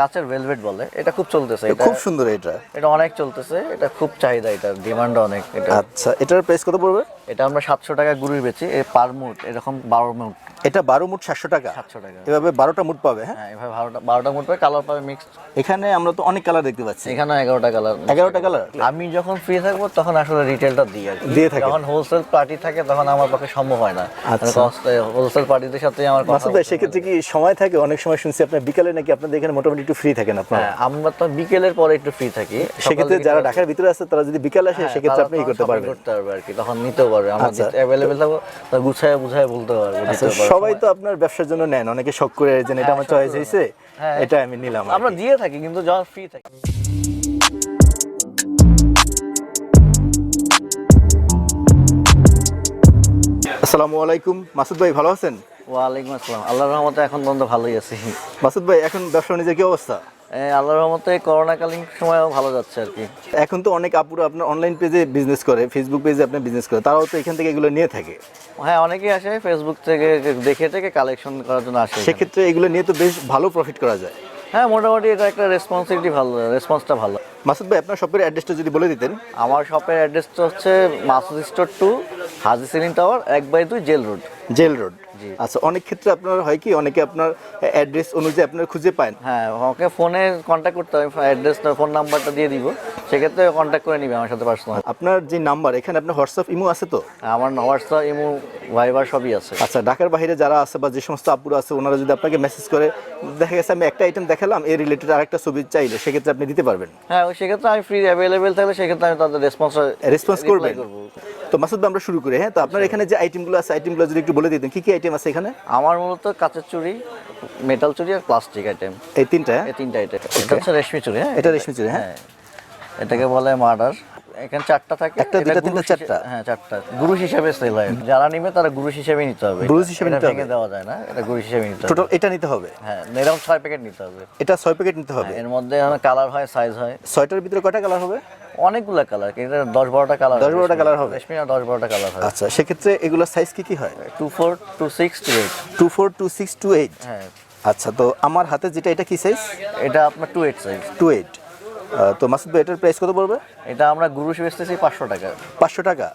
কাচের ভেলভেট বলে। এটা খুব চলতেছে এটা খুব সুন্দর এটা। এটা অনেক চলতেছে এটা খুব চাহিদা এটা ডিমান্ড অনেক এটা আচ্ছা এটার প্রাইস কত পড়বে? এটা আমরা সাতশো টাকা গুড়ি বেচি এই পার মুট এরকম বারো মুট এটা বারো মুট সাতশো টাকা। সাতশো টাকা। এভাবে বারোটা মুট পাবে হ্যাঁ? হ্যাঁ এভাবে বারোটা বারোটা মুট পাবে কালার পাবে মিক্সড এখানে আমরা তো অনেক কালার দেখতে পাচ্ছি। এখানে এগারোটা কালার। এগারোটা কালার? আমি যখন ফ্রি থাকব তখন আসলে রিটেলটা দিই আর দিয়ে থাকেন। যখন হোলসেল পার্টি থাকে তখন আমার পক্ষে সম্ভব হয় না। হোলসেল পার্টিদের সাথে আমার কথা সেক্ষেত্রে কি সময় থাকে? অনেক সময় শুনছি আপনার বিকালে নাকি আপনাদের এখানে মোটামুটি একটু ফ্রি থাকেন আপনারা? হ্যাঁ, আমরা তো বিকেলের পরে একটু ফ্রি থাকি। সেক্ষেত্রে যারা ঢাকার ভিতরে আছে তারা যদি বিকালে আসে হ্যাঁ, সেক্ষেত্রে আপনি করতে পারবেন। করতে পারবে আর কি তখন নিতেও পারবে আচ্ছা। অ্যাভেলেবেল থাকব তা গুছায় বুঝায় বলতে পারব আচ্ছা। সবাই তো আপনার ব্যবসার জন্য নেন অনেকে শখ করে যে এটা আমার চয়েস হয়েছে হ্যাঁ। এটা আমি নিলাম আমরা দিয়ে থাকি কিন্তু যখন ফ্রি থাকি। আসসালামু আলাইকুম। মাসুদ ভাই ভালো আছেন? ওয়ালাইকুম আসসালাম। আল্লাহর রহমতে এখন বন্ধ ভালোই আছি। মাসুদ ভাই এখন ব্যবসা বাণিজ্যের কি অবস্থা? আল্লাহর রহমতে করোনাকালীন সময়ও ভালো যাচ্ছে আর কি। এখন তো অনেক আপুরা আপনার অনলাইন পেজে বিজনেস করে ফেসবুক পেজে আপনার বিজনেস করে তারাও তো এখান থেকে এগুলো নিয়ে থাকে। হ্যাঁ অনেকেই আসে ফেসবুক থেকে দেখে থেকে কালেকশন করার জন্য আসে সেক্ষেত্রে এগুলো নিয়ে তো বেশ ভালো প্রফিট করা যায়। হ্যাঁ মোটামুটি এটা একটা রেসপন্সিবিলিটি ভালো রেসপন্সটা ভালো। মাসুদ ভাই আপনার শপের অ্যাড্রেসটা যদি বলে দিতেন। আমার শপের অ্যাড্রেসটা হচ্ছে Masud store two Haji Selim tower এক বাই দুই জেল রোড। Jail road. আচ্ছা অনেক ক্ষেত্রে আপনার হয় কি অনেকে আপনার অ্যাড্রেস অনুযায়ী আপনার খুঁজে পান হ্যাঁ ওকে ফোনে কন্ট্যাক্ট করতে হবে অ্যাড্রেসটা ফোন নাম্বারটা দিয়ে দিব। সেক্ষেত্রে কন্ট্যাক্ট করে নিবে আমার সাথে পার্সোনাল আপনার যে নাম্বার এখানে আপনার হোয়াটসঅ্যাপ ইমো আছে তো? আমার হোয়াটসঅ্যাপ ইমো ভাইবার সবই আছে। আচ্ছা ঢাকার বাইরে যারা আছে বা যে সমস্ত আপুরা আছে ওনারা যদি আপনাকে মেসেজ করে দেখা গেছে আমি একটা আইটেম দেখালাম এর রিলেটেড আরেকটা ছবি চাইলে সেক্ষেত্রে আপনি দিতে পারবেন। হ্যাঁ সেক্ষেত্রে আমি ফ্রি অ্যাভেলেবেল থাকলে সেক্ষেত্রে আমি তাদের রেসপন্স রেসপন্স করব। তো মাসুদ আমরা শুরু করি। হ্যাঁ তো আপনার এখানে যে আইটেমগুলো আছে আইটেমগুলো যদি একটু বলে দিতেন কি কি আইটেম আছে এখানে? আমার মূলত কাঁচের চুড়ি মেটাল চুড়ি আর প্লাস্টিক আইটেম এই তিনটা? এই তিনটা আইটেম এটা হচ্ছে রেশমি চুড়ি হ্যাঁ? এটা রেশমি চুড়ি হ্যাঁ? হ্যাঁ। এটাকে বলে মার্ডার এখানে চারটা থাকে একটা, দুইটা, তিনটা, চারটা? হ্যাঁ চারটা। গুরুশ হিসেবে সেল হয়। যারা নিবে তারা গুরুশ হিসেবে নিতে হবে। গুরুশ হিসেবে নিতে হবে? দেওয়া যায় না এটা গুরুশ হিসেবে নিতে হবে। টোটাল এটা নিতে হবে? হ্যাঁ এরকম ছয় প্যাকেট নিতে হবে। এটা ছয় প্যাকেট নিতে হবে? এর মধ্যে কালার হয় সাইজ হয়। ছয়টার ভিতরে কয়টা কালার হবে? অনেকগুলো কালার এটা দশ বারোটা কালার 10 12টা colour হবে? রেশমি আর দশ বারোটা কালার হয় আচ্ছা সেক্ষেত্রে এগুলোর সাইজ কি কি হয়? Two four two six two eight. Two four two six two eight? হ্যাঁ। আচ্ছা তো আমার হাতে যেটা এটা কি সাইজ এটা আপনার two eight size two eight. তো মাসুদ ভাই এটার প্রাইস কত পড়বে? এটা আমরা গুরুশ বেচতেছি পাঁচশো টাকা। পাঁচশো টাকা?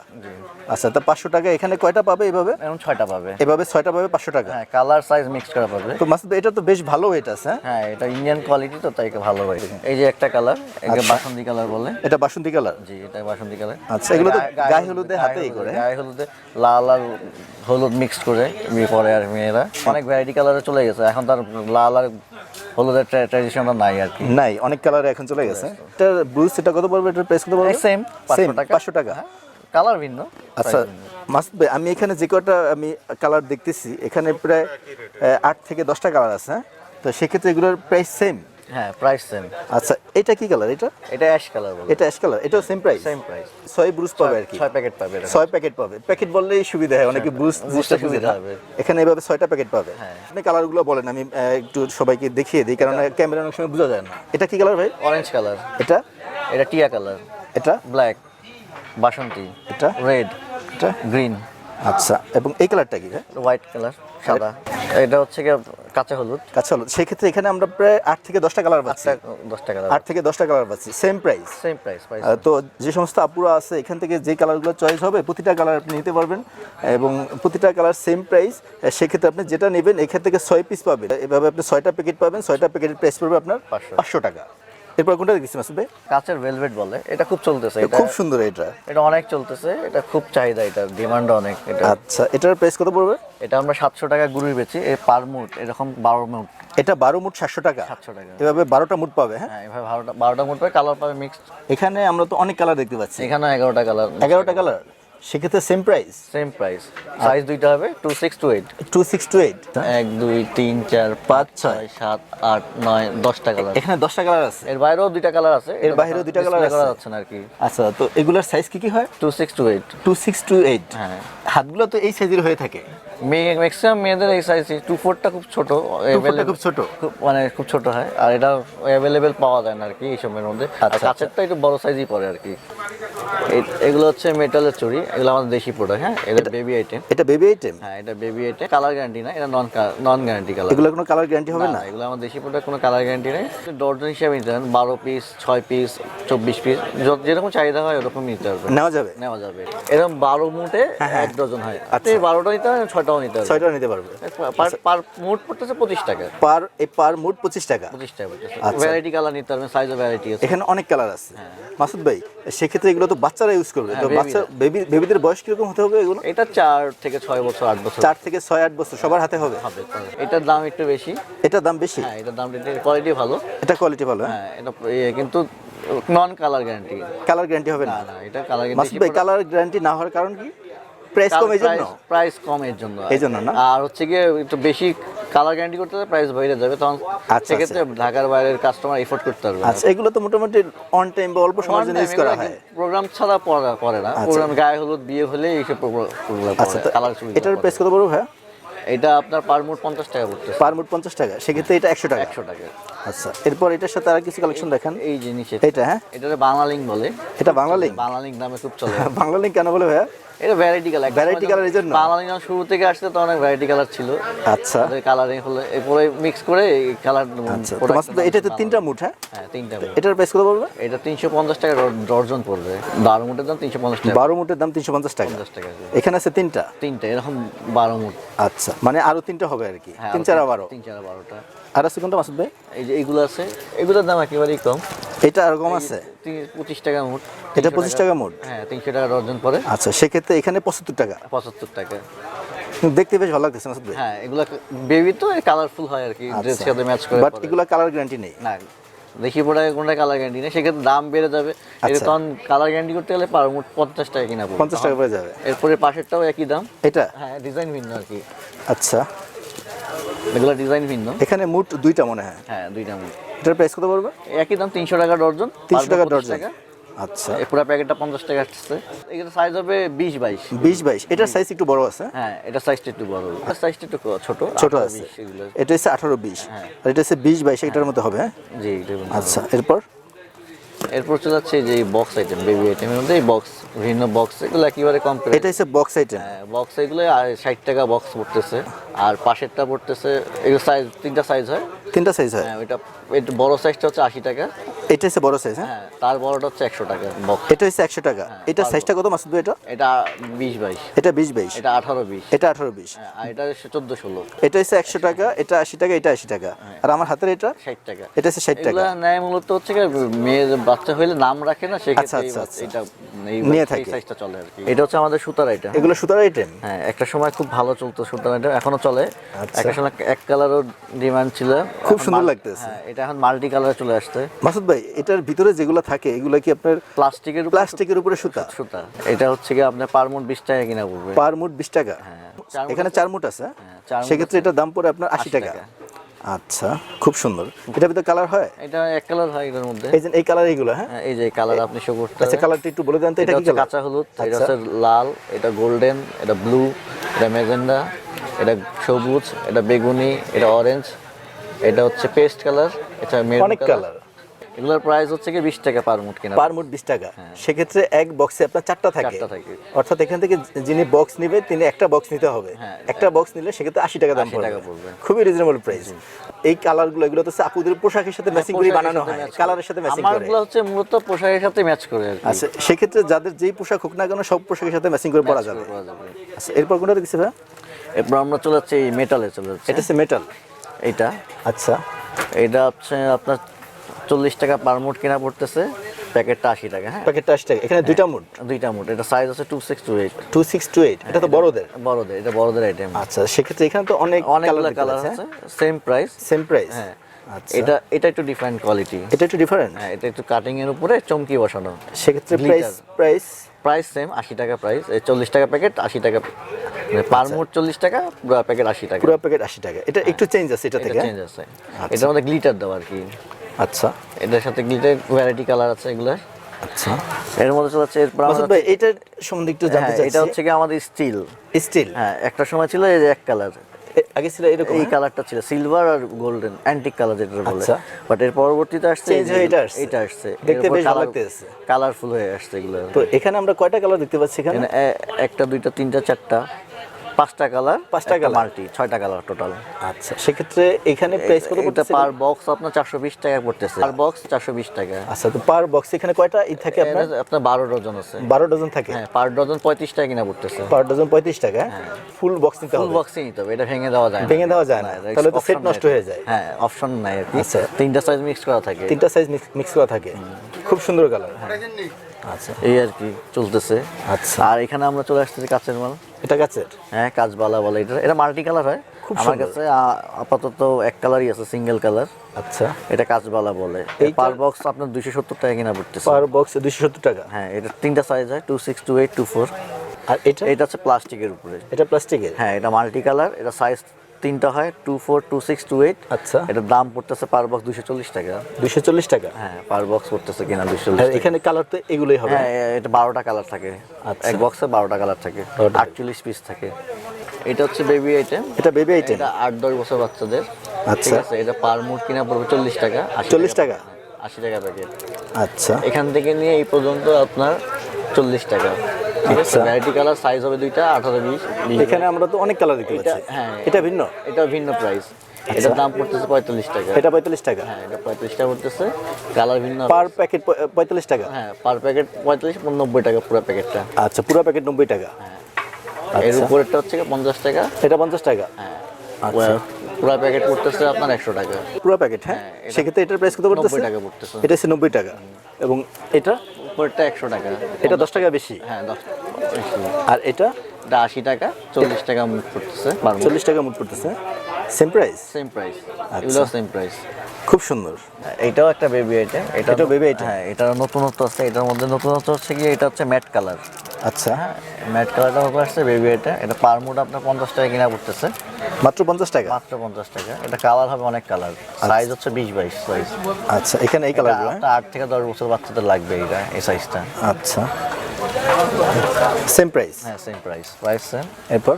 আচ্ছা তা পাঁচশো টাকা এখানে কয়টা পাবে এভাবে? এখন ছয়টা পাবে। এভাবে ছয়টা পাবে পাঁচশো টাকা? হ্যাঁ কালার সাইজ মিক্স করা পাবে। তো মাসুদ এটা তো বেশ ভালো ওয়েট আছে হ্যাঁ? হ্যাঁ এটা ইন্ডিয়ান কোয়ালিটি তো তাই ভালো হয় এই যে একটা কালার একে আচ্ছা। বাসন্তী কালার বলে। এটা বাসন্তী কালার জি এটা বাসন্তী কালার আচ্ছা, এগুলো তো গায়ে হলুদে হাতেই করে? গায়ে হলুদে লাল আর হলুদ মিক্সড করে পরে আর মেয়েরা। অনেক ভ্যারাইটি কালারে চলে গেছে এখন তার লাল আর হলুদের ট্র্যাডিশনটা নাই আর কি। নাই অনেক কালারে এখন চলে গেছে। এটার ব্লুজ এটা কত পড়বে? এটার প্রাইস কত পড়বে সেম সেম পাঁচশো টাকা? কালার ভিন্ন আচ্ছা মাসুদ ভাই আমি এখানে যে কটা আমি কালার দেখতেছি এখানে প্রায় আট থেকে দশটা কালার আছে হ্যাঁ? তো সেক্ষেত্রে এগুলোর প্রাইস সেম হ্যাঁ প্রাইস সেম আচ্ছা এটা কি কালার এটা? এটা অ্যাশ কালার বলে। এটা অ্যাশ কালার এটাও সেম প্রাইস সেম প্রাইস ছয় ব্রুজ পাবে আর কি। ছয় প্যাকেট পাবে ছয় প্যাকেট পাবে। প্যাকেট বললেই সুবিধা হয় অনেকে ব্রুজ জিনিসটা সুবিধা সুবিধা হবে হবে। এখানে এভাবে ছয়টা প্যাকেট পাবে। হ্যাঁ। আপনি কালারগুলো বলেন আমি একটু সবাইকে দেখিয়ে দিই কারণ ক্যামেরা অনেক সময় বোঝা যায় না। এটা কি কালার ভাই? অরেঞ্জ কালার এটা? এটা টিয়া কালার। এটা? ব্ল্যাক। বাসন্তী। এটা? রেড। এটা? গ্রিন। আচ্ছা এবং এই কালারটা কি ভাই? হোয়াইট কালার সাদা। এটা হচ্ছে কি কাঁচা হলুদ। আচ্ছা হলো সেক্ষেত্রে এখানে আমরা প্রায় আট থেকে দশটা কালার পাচ্ছি। আটটা দশ টাকা আট থেকে দশটা কালার পাচ্ছি। সেম প্রাইস সেম প্রাইস তো যে সমস্ত আপুরা আছে এখান থেকে যে কালারগুলো চয়েস হবে প্রতিটা কালার আপনি নিতে পারবেন। এবং প্রতিটা কালার সেম প্রাইস সেক্ষেত্রে আপনি যেটা নেবেন এখান থেকে ছয় পিস পাবেন। এভাবে আপনি ছয়টা প্যাকেট পাবেন। ছয়টা প্যাকেটের প্রাইস পড়বে আপনার। পাঁচশো টাকা। এরপর কোনটা দেখছি মাসুদ ভাই? কাঁচের ভেলভেট বলে। এটা খুব চলতেছে এটা খুব সুন্দর এটা। এটা অনেক চলতেছে এটা খুব চাহিদা এটা ডিমান্ড অনেক এটা। আচ্ছা এটার প্রাইস কত পড়বে? এটা আমরা সাতশো টাকা গুড়ি বেচি এই পার মুট এরকম বারো মুট এটা বারো মুট সাতশো টাকা? সাতশো টাকা। এভাবে বারোটা মুট পাবে হ্যাঁ? হ্যাঁ এভাবে বারোটা বারোটা মুট পাবে কালার পাবে মিক্সড এখানে আমরা তো অনেক কালার দেখতে পাচ্ছি। এখানে এগারোটা কালার এগারোটা কালার সেক্ষেত্রে same price same price size দুইটা হবে two six two eight two six two eight এক দুই তিন চার পাঁচ ছয়। সাত আট নয় দশটা কালার এখানে দশটা কালার আছে। এর বাইরেও দুইটা কালার আছে এর বাইরেও দুইটা কালার করা আছে। যাচ্ছে না আর কি। আচ্ছা তো এগুলার সাইজ কি কি হয়? Two six two eight two six two eight হ্যাঁ। হাতগুলো তো এই সাইজের হয়ে থাকে। মেয়ে ম্যাক্সিমাম মেয়েদের এই সাইজ টু ফোরটা খুব ছোট। খুব ছোট? খুব মানে খুব ছোট হয়। আর এটা অ্যাভেলেবেল পাওয়া যায় না আর কি এই সময়ের মধ্যে। আর আচ্ছা, কাছেরটা একটু বড় সাইজই পড়ে আর কি। এগুলো হচ্ছে মেটালের চুড়ি। এগুলো আমাদের দেশি প্রোডাক্ট হ্যাঁ? এটা বেবি আইটেম এটা বেবি আইটেম হ্যাঁ এটা বেবি আইটেম কালার গ্যারান্টি না এটা নন নন গ্যারান্টি কালার এগুলো কোনো কালার গ্যারান্টি হবে না এগুলো আমার দেশি প্রোডাক্ট কোনো কালার গ্যারান্টি নেই। ডর্জন হিসাবে নিতে পারেন বারো পিস ছয় পিস চব্বিশ পিস যেরকম চাহিদা হয় ওরকম নিতে পারবেন। নেওয়া যাবে? নেওয়া যাবে। এরকম বারো মুটে এক ডজন হয়। আপনি বারোটা নিতে পারেন ছয়টাও নিতে পারবেন। ছয়টা নিতে পারবে। পার পার মুট পড়তেছে পঁচিশ টাকা। পার এই পার মুড পঁচিশ টাকা? পঁচিশ টাকা পড়তেছে। আচ্ছা। ভ্যারাইটি কালার নিতে পারবেন সাইজও ভ্যারাইটি আছে। এখানে অনেক কালার আছে। মাসুদ ভাই সেক্ষেত্রে এগুলো তো বাচ্চারা ইউজ করবে। তো হ্যাঁ, বাচ্চা বেবি বেবিদের বয়স কীরকম হতে হবে এগুলো? এটা চার থেকে ছয় বছর আট বছর। চার থেকে ছয় আট বছর সবার হাতে হবে? হবে এটার দাম একটু বেশি। এটার দাম বেশি? হ্যাঁ এটার দাম কোয়ালিটি ভালো। এটা কোয়ালিটি ভালো হ্যাঁ? হ্যাঁ এটা ইয়ে, কিন্তু non colour guarantee colour guarantee হবে না? না এটা কালার ভাই কালার গ্যারান্টি না হওয়ার কারণ কি? প্রাইস কম এই জন্য? প্রাইস কম এর জন্য এই জন্য না? আর হচ্ছে গিয়ে একটু বেশি কালার গ্যারান্টি করতে হলে প্রাইস বেড়ে যাবে তখন আচ্ছা, সেক্ষেত্রে ঢাকার বাইরের কাস্টমার এফোর্ড করতে পারবে আচ্ছা এগুলো তো মোটামুটি অন টাইম বা অল্প সময়ের জন্য ইউজ করা হয়। প্রোগ্রাম ছাড়া পড়া করে না। প্রোগ্রাম গায়ে হলুদ বিয়ে হলে এইসব আচ্ছা তো কালার এটার প্রাইস কত বড় ভাই এটা আপনার পার মুট পঞ্চাশ টাকা পড়তেছে। পার মুড পঞ্চাশ টাকা সেক্ষেত্রে এটা একশো টাকা। একশো টাকা। আচ্ছা এরপর এটার সাথে আর কিছু কালেকশন দেখেন। এই জিনিস এটা হ্যাঁ? এটা বাংলা লিঙ্ক বলে। এটা বাংলা লিঙ্ক বাংলা লিঙ্ক নামে খুব চলে। বাংলা লিঙ্ক কেন বলে ভাইয়া? এটা ভ্যারাইটি কালার colour এর জন্য? শুরু থেকে আসছে তো অনেক ভ্যারাইটি কালার ছিল। আচ্ছা। কালারিং হলো এরপরে মিক্স করে কালার আচ্ছা তো এটা তো তিনটা মুঠ হ্যাঁ? হ্যাঁ তিনটা এটার প্রাইস কত পড়বে? এটা তিনশো পঞ্চাশ টাকা ড- ডর্জন পড়বে। বারো মুটের দাম তিনশো পঞ্চাশ টাকা। বারো মুটের দাম তিনশো পঞ্চাশ টাকা। পঞ্চাশ টাকা। এখানে আছে তিনটা? তিনটা এরকম বারো মুট আচ্ছা মানে আরও তিনটা হবে আর কি। হ্যাঁ, তিন চার বারো। তিন চার বারোটা। আর আছে কোনটা মাসুদ ভাই? এই যে এইগুলো আছে এগুলোর দাম একেবারেই কম। এটা আর কম আছে? পঁচিশ টাকা মুট। এটা পঁচিশ টাকা মোট? হ্যাঁ তিনশো টাকা ডর্জন পরে আচ্ছা সেক্ষেত্রে এখানে পঁচাত্তর টাকা। পঁচাত্তর টাকা। দেখতে বেশ ভালো লাগতেছে মাসুদ ভাই। হ্যাঁ এগুলো বেবি তো কালারফুল হয় আর কি ড্রেস সাথে ম্যাচ করে বাট। এগুলো কালার গ্যারান্টি নেই? না দেখি পড়ে কোনটা কালার গ্যারান্টি নেই সেক্ষেত্রে দাম বেড়ে যাবে। আচ্ছা। তখন কালার গ্যারান্টি করতে গেলে পার মুট পঞ্চাশ টাকা কিনা পড়বে। পঞ্চাশ টাকা পড়ে যাবে। এরপরে পাশেরটাও একই দাম। এটা? হ্যাঁ ডিজাইন ভিন্ন আর কি। আচ্ছা। এগুলো ডিজাইন ভিন্ন। এখানে মুট দুইটা মনে হয়। হ্যাঁ দুইটা মুট। এটার প্রাইস কত পড়বে? একই দাম তিনশো টাকা ডর্জন তিনশো টাকা 25 ডর্জন। আচ্ছা। এই পুরো প্যাকেটটা পঞ্চাশ টাকা আসছে। এগুলো সাইজ হবে বিশ বাইশ। বিশ বাইশ। এটার সাইজ একটু বড় আছে। হ্যাঁ এটা সাইজটা একটু বড়। এটার সাইজটা একটু ছোট ছোট আছে। এটা হচ্ছে আঠারো বিশ। হ্যাঁ। আর এটা হচ্ছে বিশ বাইশ এটার মধ্যে হবে হ্যাঁ? জি আচ্ছা এরপর? এরপর চলে যাচ্ছে যে বক্স আইটেম বেবি আইটেমের মধ্যে বক্স বিভিন্ন বক্স এগুলো একেবারে কম প্রাইস এটা হচ্ছে বক্স আইটেম বক্স এগুলো ষাট টাকা বক্স পড়তেছে। আর পাশেরটা পড়তেছে এগুলো সাইজ তিনটা সাইজ হয়। তিনটা সাইজ হয়। হ্যাঁ ওইটা একটু বড় সাইজটা হচ্ছে আশি টাকা। এটা হচ্ছে বড় সাইজ হ্যাঁ? হ্যাঁ তার বড়টা হচ্ছে একশো টাকা এটা হচ্ছে একশো টাকা। এটা সাইজটা কত মাসুদ ভাই এটা? এটা বিশ বাইশ। এটা বিশ বাইশ। এটা আঠারো বিশ। এটা আঠারো বিশ। হ্যাঁ, আর এটা চোদ্দ ষোলো। এটা হচ্ছে একশো টাকা এটা আশি টাকা এটা আশি টাকা। আর আমার হাতের এটা? ষাট টাকা। এটা হচ্ছে ষাট টাকা। এগুলা নেয় মূলত হচ্ছে মেয়ের বাচ্চা হইলে নাম রাখে না সেক্ষেত্রে আচ্ছা, আচ্ছা, এটা এই নিয়ে থাকে। সাইজটা চলে আর কি। এটা হচ্ছে আমাদের সুতার আইটেম এগুলো সুতার আইটেম হ্যাঁ একটা সময় খুব ভালো চলতো সুতার আইটেম এখনও চলে। আচ্ছা। একটা সময় এক কালারও ডিমান্ড ছিল। খুব সুন্দর লাগতেছে। হ্যাঁ এটা এখন মাল্টি কালারে চলে আসছে। মাসুদ ভাই এটার ভিতরে যেগুলো থাকে এগুলো কি আপনার প্লাস্টিকের উপর প্লাস্টিকের উপরে সুতা? সুতা। এটা হচ্ছে কি আপনার পার মুট বিশ টাকা কিনা পড়বে। পার মুট বিশ টাকা? চার মুঠ এখানে চার মুট আছে হ্যাঁ, মুঠ সেক্ষেত্রে এটার দাম পড়ে আপনার 80 টাকা। আচ্ছা খুব সুন্দর। এটা ভিতরে কালার হয়? এটা এক কালার হয় এটার মধ্যে। এই যে এই কালার এইগুলো হ্যাঁ? হ্যাঁ, এই যে কালার আপনি শো করতে আচ্ছা কালারটা একটু বলে দেন তো এটা এটা কি কালার? কাঁচা হলুদ এটা আচ্ছা। হচ্ছে লাল এটা গোল্ডেন এটা ব্লু এটা মেজেন্ডা এটা সবুজ এটা বেগুনি এটা অরেঞ্জ এটা হচ্ছে পেস্ট কালার এটা মেরুন অনেক কালার। এগুলোর প্রাইস হচ্ছে কি বিশ টাকা পার মুট কিনা। পার মুট বিশ টাকা। সেক্ষেত্রে এক বক্সে আপনার চারটা থাকে। চারটা থাকে। অর্থাৎ এখান থেকে যিনি বক্স নেবে তিনি একটা বক্স নিতে হবে। হ্যাঁ। একটা বক্স নিলে সেক্ষেত্রে আশি টাকা দাম 80 টাকা পড়বে। খুবই রিজনেবল প্রাইস এই কালারগুলো এগুলো তো আপুদের পোশাকের সাথে ম্যাচিং করে বানানো হয়। কালারের সাথে ম্যাচিং করে। আমারগুলো হচ্ছে মূলত পোশাকের সাথে ম্যাচ করে আচ্ছা সেক্ষেত্রে যাদের যেই পোশাক হোক না কেন সব পোশাকের সাথে ম্যাচিং করে পরা যাবে। আচ্ছা এরপর কোনটা দেখছি ভাই? এরপর আমরা চলে যাচ্ছি এই মেটালে চলে যাচ্ছে। এটা হচ্ছে মেটাল এইটা আচ্ছা। এটা হচ্ছে আপনার চল্লিশ টাকা পার মুট কিনা পড়তেছে। প্যাকেটটা আশি টাকা হ্যাঁ? প্যাকেটটা আশি টাকা। এখানে দুইটা মুড দুইটা মুট এটা সাইজ আছে two six two eight two six two eight এটা তো বড়দের? বড়দের এটা বড়দের আইটেম আচ্ছা সেক্ষেত্রে এখানে তো অনেক অনেকগুলো কালার আছে সেম প্রাইস সেম প্রাইস হ্যাঁ। আচ্ছা। এটা এটা একটু ডিফারেন্ট কোয়ালিটি এটা একটু ডিফারেন্ট হ্যাঁ এটা একটু কাটিং এর উপরে চমকি বসানো। সেক্ষেত্রে প্রাইস প্রাইস প্রাইস সেম আশি টাকা প্রাইস চল্লিশ টাকা প্যাকেট আশি টাকা পার মুট চল্লিশ টাকা পুরো প্যাকেট আশি টাকা। পুরো প্যাকেট আশি টাকা। এটা একটু চেঞ্জ আছে এটা এটা থেকে? চেঞ্জ আছে। এটার মধ্যে গ্লিটার দেওয়া আর কি। আচ্ছা। এটার সাথে গ্লিটার ভ্যারাইটি কালার আছে এগুলো। আচ্ছা। এর মধ্যে চলে যাচ্ছে এরপর ভাই এটার সম্বন্ধে একটু জানতে হ্যাঁ, এটা হচ্ছে কি আমাদের স্টিল স্টিল হ্যাঁ একটা সময় ছিল এই যে এক কালার আগে ছিল এরকম এই কালারটা ছিল সিলভার আর গোল্ডেন অ্যান্টিক কালার যেটা বলে আচ্ছা। বাট এর পরবর্তীতে আসছে চেঞ্জ হয়ে এটা আসছে। এটা আসছে দেখতে বেশ ভালো লাগতেছে। কালারফুল হয়ে আসছে এগুলো তো এখানে আমরা কয়টা কালার দেখতে পাচ্ছি এখানে একটা দুইটা তিনটা চারটা পাঁচটা কালার পাঁচটা colour? মাল্টি ছয়টা কালার টোটাল আচ্ছা সেক্ষেত্রে এখানে প্রাইস কত এটা পার বক্স আপনার চারশো বিশ টাকা পড়তেছে। পার বক্স চারশো বিশ টাকা। আচ্ছা তো পার বক্স এখানে কয়টা ই থাকে আপনার? আপনার বারো ডজন আছে। বারো ডজন থাকে? হ্যাঁ পার ডজন পঁয়ত্রিশ টাকা কিনা পড়তেছে। পার ডজন পঁয়ত্রিশ টাকা? ফুল বক্স নিতে ফুল বক্সই নিতে হবে এটা ভেঙে দেওয়া যায় ভেঙে দেওয়া যায় না। তাহলে তো set নষ্ট হয়ে যায়। হ্যাঁ অপশন নাই আর কি। আচ্ছা। তিনটা সাইজ মিক্স করা থাকে। তিনটা সাইজ মিক্স করা থাকে। খুব সুন্দর কালার আচ্ছা এই আর কি চলতেছে। আচ্ছা। আর এখানে আমরা চলে আসতেছি কাছের মাল। এটা গাছের? হ্যাঁ কাজবালা বলে এটা। এটা মাল্টি কালার হয়। খুব আমার কাছে আপাতত এক কালারই আছে সিঙ্গেল কালার। আচ্ছা। এটা কাজবালা বলে এই পার বক্স আপনার দুইশো সত্তর টাকা কিনা পড়তেছে। পার বক্স দুইশো সত্তর টাকা? হ্যাঁ এটা তিনটা সাইজ হয় two six two eight two four আর এটা? এটা হচ্ছে প্লাস্টিকের উপরে। এটা প্লাস্টিকের? হ্যাঁ এটা মাল্টি কালার এটা সাইজ তিনটা হয় two four two six two eight আচ্ছা। এটার দাম পড়তেছে পার বক্স দুশো চল্লিশ টাকা। দুইশো চল্লিশ টাকা? হ্যাঁ পার বক্স পড়তেছে কিনা দুশো আর এখানে কালার তো এগুলোই হবে। হ্যাঁ এটা বারোটা কালার থাকে। আচ্ছা। এক বক্সে বারোটা কালার থাকে। আটচল্লিশ পিস থাকে। এটা হচ্ছে বেবি আইটেম এটা বেবি আইটেম এটা আট দশ বছর বাচ্চাদের। আচ্ছা। এটা পার মুড কিনা পড়বে চল্লিশ টাকা 80 চল্লিশ টাকা। হ্যাঁ, আশি টাকা প্যাকেট আচ্ছা। এখান থেকে নিয়ে এই পর্যন্ত আপনার চল্লিশ টাকা। ঠিক আছে আচ্ছা। ভ্যারাইটি কালার সাইজ হবে দুইটা আঠারো বিশ এখানে আমরা তো অনেক কালার দেখতে পাচ্ছি। হ্যাঁ এটা ভিন্ন? এটা ভিন্ন প্রাইস এটার দাম পড়তেছে পঁয়তাল্লিশ টাকা। এটা পঁয়তাল্লিশ টাকা? হ্যাঁ এটা পঁয়ত্রিশ টাকা পড়তেছে। কালার ভিন্ন পার প্যাকেট পঁয়তাল্লিশ টাকা? হ্যাঁ পার প্যাকেট পঁয়তাল্লিশ নব্বই টাকা পুরো প্যাকেটটা আচ্ছা পুরো প্যাকেট নব্বই টাকা। এর আচ্ছা। উপরেরটা হচ্ছে পঞ্চাশ টাকা। এটা পঞ্চাশ টাকা? হ্যাঁ। আচ্ছা। পুরো প্যাকেট পড়তেছে আপনার একশো টাকা। পুরো প্যাকেট হ্যাঁ? হ্যাঁ, সেক্ষেত্রে এটার প্রাইস কত পড়তেছে? নব্বই টাকা পড়তেছে। এটা হচ্ছে নব্বই টাকা। এবং এটা? উপরেরটা একশো টাকা। এটা দশ টাকা বেশি? হ্যাঁ দশ। আর এটা? এটা আশি টাকা চল্লিশ টাকা মুখ পড়তেছে চল্লিশ টাকা মুট পড়তেছে সেম প্রাইস সেম প্রাইস আচ্ছা। এগুলো সেম প্রাইস খুব সুন্দর। এটাও একটা বেবি আইটেম এটা এটাও বেবি item? হ্যাঁ এটার নতুনত্ব আছে এটার মধ্যে নতুনত্ব হচ্ছে কি এটা হচ্ছে ম্যাট কালার আচ্ছা। হ্যাঁ ম্যাট কালারটা মতো আসছে বেবি এটা এটা পার মুড আপনার পঞ্চাশ টাকা কিনা পড়তেছে। মাত্র পঞ্চাশ টাকা? মাত্র পঞ্চাশ টাকা। এটা কালার হবে অনেক কালার সাইজ হচ্ছে বিশ বাইশ সাইজ আচ্ছা এখানে এই কালারগুলো আপনার আট থেকে দশ বছর বাচ্চাদের লাগবে এটা এই সাইজটা আচ্ছা। সেম প্রাইস হ্যাঁ সেম প্রাইস প্রাইস সেম এরপর?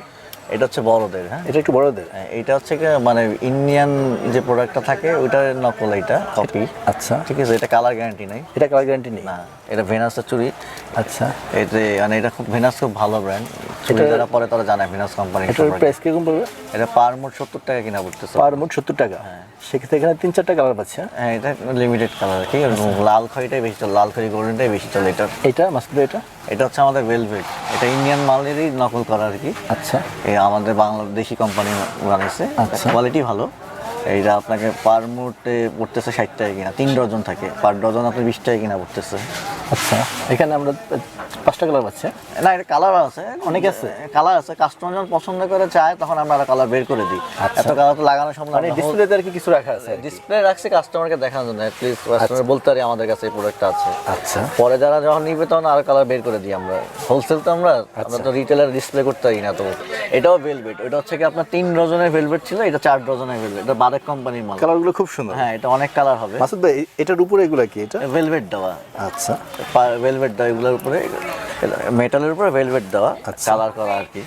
এটা হচ্ছে বড়দের হ্যাঁ? এটা একটু বড়দের? হ্যাঁ, এটা হচ্ছে কি মানে ইন্ডিয়ান যে প্রোডাক্টটা থাকে ওইটার নকল এটা কপি আচ্ছা। ঠিক আছে এটা কালার গ্যারান্টি নাই। এটা কালার গ্যারান্টি নেই? না এটা ভেনাসের চুরি। আচ্ছা। এতে মানে এটা খুব ভেনাস খুব ভালো ব্র্যান্ড চুরি যারা পরে তারা জানে ভেনাস কোম্পানি এটার প্রাইস কীরকম পড়বে? এটা পার মোট সত্তর টাকা কিনা পড়তেছে পার মোট সত্তর টাকা? সেক্ষেত্রে এখানে তিন চারটা কালার পাচ্ছে হ্যাঁ? এটা লিমিটেড কালার ঠিক আছে? লাল খড়িটাই বেশি চলে লাল খড়ি গোল্ডেনটাই বেশি চলে এটা এটা ভাই এটা? এটা হচ্ছে আমাদের ভেলভেট এটা ইন্ডিয়ান মালেরই নকল করা আর কি। আচ্ছা। আমাদের বাংলাদেশি কোম্পানি বানিয়েছে আচ্ছা। কোয়ালিটি ভালো। এইটা আপনাকে পার মুহূর্তে পড়তেছে ষাট টাকা কিনা তিন ডজন থাকে। পার ডজন আপনি বিশ টাকা কিনা পড়তেছে আচ্ছা এখানে আমরা পাঁচটা কালার পাচ্ছি না এটা কালার আছে। অনেক আছে? কালার আছে। কাস্টমার যখন পছন্দ করে চায় তখন আমরা কালার বের করে দিই। আচ্ছা। এত কালার তো লাগানো সম্ভব মানে ডিসপ্লেতে আর কি কিছু রাখা আছে ডিসপ্লে রাখছি কাস্টমারকে দেখানোর জন্য। প্লিজ কাস্টমার বলতে পারি আমাদের কাছে এই প্রোডাক্টটা আছে। আচ্ছা। পরে যারা যখন নিবে তখন আরও কালার বের করে দিই আমরা। হোলসেল তো আমরা আচ্ছা। আমরা তো রিটেলার ডিসপ্লে করতে পারি না তো। এটাও ভেলভেট এটা হচ্ছে কি আপনার তিন ডজনের ভেলভেট ছিল এটা চার ডজনের ভেলভেট এটা বারেক কোম্পানির মাল। কালারগুলো খুব সুন্দর। হ্যাঁ এটা অনেক কালার হবে। মাসুদ ভাই এটার উপরে এগুলো কি এটা? ভেলভেট দেওয়া। আচ্ছা। ভেলভেট দেওয়া এগুলোর উপরে মেটালের উপরে ভেলভেট দেওয়া আচ্ছা। কালার করা আর কি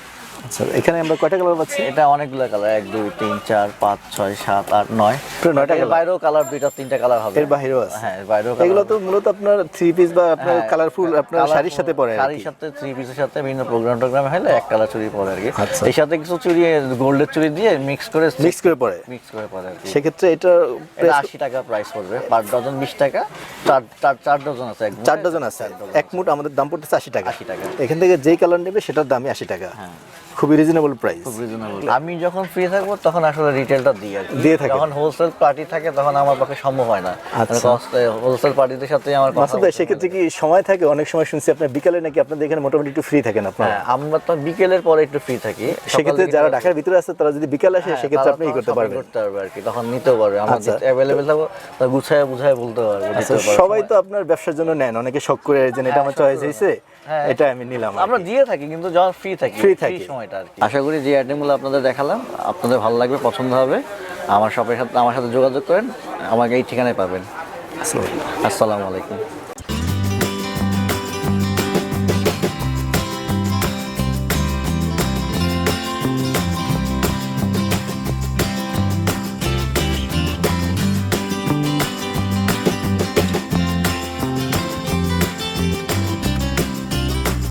আচ্ছা এখানে আমরা কয়টা কালার পাচ্ছি? এটা অনেকগুলো কালার এক দুই তিন চার পাঁচ ছয় সাত আট নয়। নয়টা এর বাইরেও কালার দুইটা তিনটা কালার হবে। এর বাইরেও আছে? হ্যাঁ এর বাইরেও এগুলো তো মূলত আপনার থ্রি পিস বা আপনার হ্যাঁ, কালারফুল আপনার শাড়ির সাথে পরে শাড়ির সাথে থ্রি পিসের সাথে বিভিন্ন প্রোগ্রাম টোগ্রামে হলে এক কালার চুড়ি পরে আর কি। আচ্ছা। এই সাথে কিছু চুড়ি গোল্ডের চুড়ি দিয়ে মিক্স করে মিক্স করে পরে? মিক্স করে পরে আর কি। সেক্ষেত্রে এটা আশি টাকা প্রাইস পড়বে পার ডজন বিশ টাকা। চার চার চার ডজন আছে চার ডজন আছে। এক মুঠ আমাদের দাম পড়তেছে আশি টাকা। 80 টাকা। এখান থেকে যেই কালার নেবে সেটার দামই আশি টাকা। হ্যাঁ। খুবই রিজনেবল প্রাইস আমি যখন ফ্রি থাকব তখন আসলে রিটেলটা দিই আর দিয়ে থাকেন। যখন হোলসেল পার্টি থাকে তখন আমার পক্ষে সম্ভব হয় না। হোলসেল পার্টিদের সাথে আমার কথা সেক্ষেত্রে কি সময় থাকে? অনেক সময় শুনছি আপনার বিকালে নাকি আপনাদের এখানে মোটামুটি একটু ফ্রি থাকেন আপনারা? হ্যাঁ আমরা তো বিকেলের পরে একটু ফ্রি থাকি। সেক্ষেত্রে যারা ঢাকার ভিতরে আছে তারা যদি বিকালে আসে হ্যাঁ, সেক্ষেত্রে আপনি করতে পারবেন। করতে পারবে আর কি তখন নিতেও পারবে। আমরা আচ্ছা। অ্যাভেলেবেল থাকব গুছায় বুঝায় বলতে পারব আচ্ছা। সবাই তো আপনার ব্যবসার জন্য নেন অনেকে শখ করে যে এটা আমার চয়েস হয়েছে। হ্যাঁ। এটা আমি নিলাম আমরা দিয়ে থাকি কিন্তু যখন ফ্রি থাকি ফ্রি থাকি। সময়টা আর কি। আশা করি যে আইটেমগুলো আপনাদের দেখালাম। আপনাদের ভালো লাগবে পছন্দ হবে। আমার শপের সাথে আমার সাথে যোগাযোগ করেন আমাকে এই ঠিকানায় পাবেন। আসসালামু আসসালামু আলাইকুম।